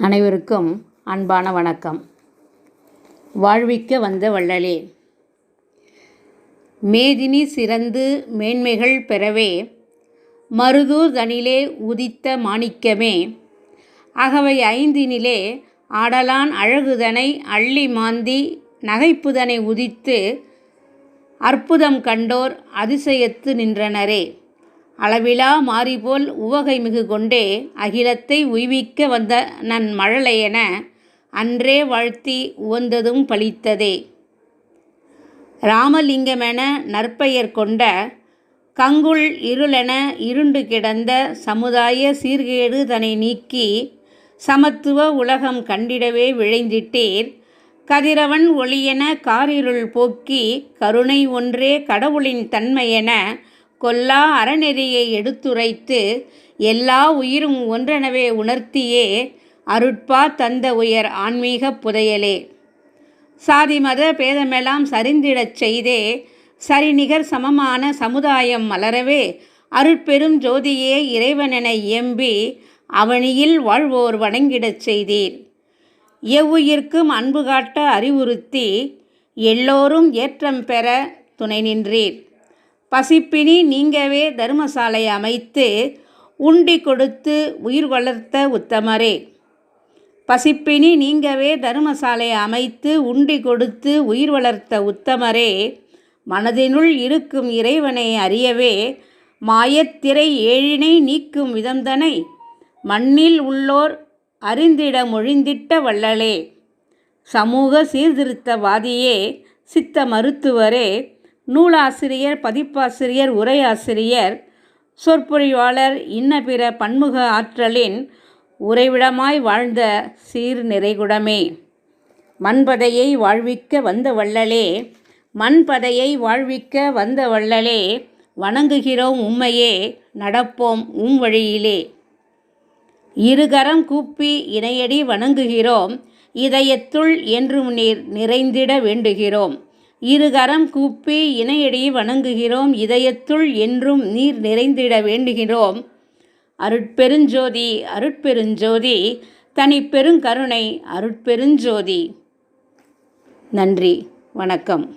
அனைவருக்கும் அன்பான வணக்கம். வாழ்விக்க வந்த வள்ளலே. மேதினி சிறந்து மேன்மைகள் பெறவே மருதூர் தனிலே உதித்த மாணிக்கமே. அகவை ஐந்தினிலே ஆடலான் அழகுதனை அள்ளி மாந்தி நகைப்புதனை உதித்து அற்புதம் கண்டோர் அதிசயத்து நின்றனரே. அளவிலா மாறிபோல் உவகை மிகு கொண்டே அகிலத்தை உய்விக்க வந்த நன் மழலையென அன்றே வாழ்த்தி உவந்ததும் பலித்ததே ராமலிங்கமென நற்பெயர் கொண்ட கங்குள் இருளென இருண்டு கிடந்த சமுதாய சீர்கேடு தன்னை நீக்கி சமத்துவ உலகம் கண்டிடவே விழைந்திட்டேர். கதிரவன் ஒளியென காரிருள் போக்கி கருணை ஒன்றே கடவுளின் தன்மையென கொல்லா அறநெறியை எடுத்துரைத்து எல்லா உயிரும் ஒன்றெனவே உணர்த்தியே அருட்பா தந்த உயர் ஆன்மீக புதையலே. சாதி மத பேதமெல்லாம் சரிந்திடச் செய்தே சரிநிகர் சமமான சமுதாயம் மலரவே அருட்பெரும் ஜோதியே இறைவனென இயம்பி அவனியில் வாழ்வோர் வணங்கிடச் செய்தீர். எவ்வுயிர்க்கும் அன்பு காட்ட அறிவுறுத்தி எல்லோரும் ஏற்றம் பெற துணை நின்றீர். பசிப்பினி நீங்கவே தர்மசாலை அமைத்து உண்டி கொடுத்து உயிர் வளர்த்த உத்தமரே. பசிப்பினி நீங்கவே தர்மசாலை அமைத்து உண்டி கொடுத்து உயிர் வளர்த்த உத்தமரே. மனதினுள் இருக்கும் இறைவனை அறியவே மாயத்திரை ஏழினை நீக்கும் விதம்தனை மண்ணில் உள்ளோர் அறிந்திட மொழிந்திட்ட வள்ளலே. சமூக சீர்திருத்தவாதியே சித்த மருத்துவரே நூலாசிரியர் பதிப்பாசிரியர் உரையாசிரியர் சொற்பொழிவாளர் இன்ன பிற பன்முக ஆற்றலின் உறைவிடமாய் வாழ்ந்த சீர் நிறைகுடமே மண்பதையை வாழ்விக்க வந்த வள்ளலே மண்பதையை வாழ்விக்க வந்த வள்ளலே வணங்குகிறோம் உம்மையே நடப்போம் உம் வழியிலே. இருகரம் கூப்பி இணையடி வணங்குகிறோம் இதயத்துள் என்றும் நீர் நிறைந்திட வேண்டுகிறோம். இருகரம் கூப்பி இணையடி வணங்குகிறோம் இதயத்துள் என்றும் நீர் நிறைந்திட வேண்டுகிறோம். அருட்பெருஞ்சோதி அருட்பெருஞ்சோதி தனி பெருங்கருணை அருட்பெருஞ்சோதி. நன்றி வணக்கம்.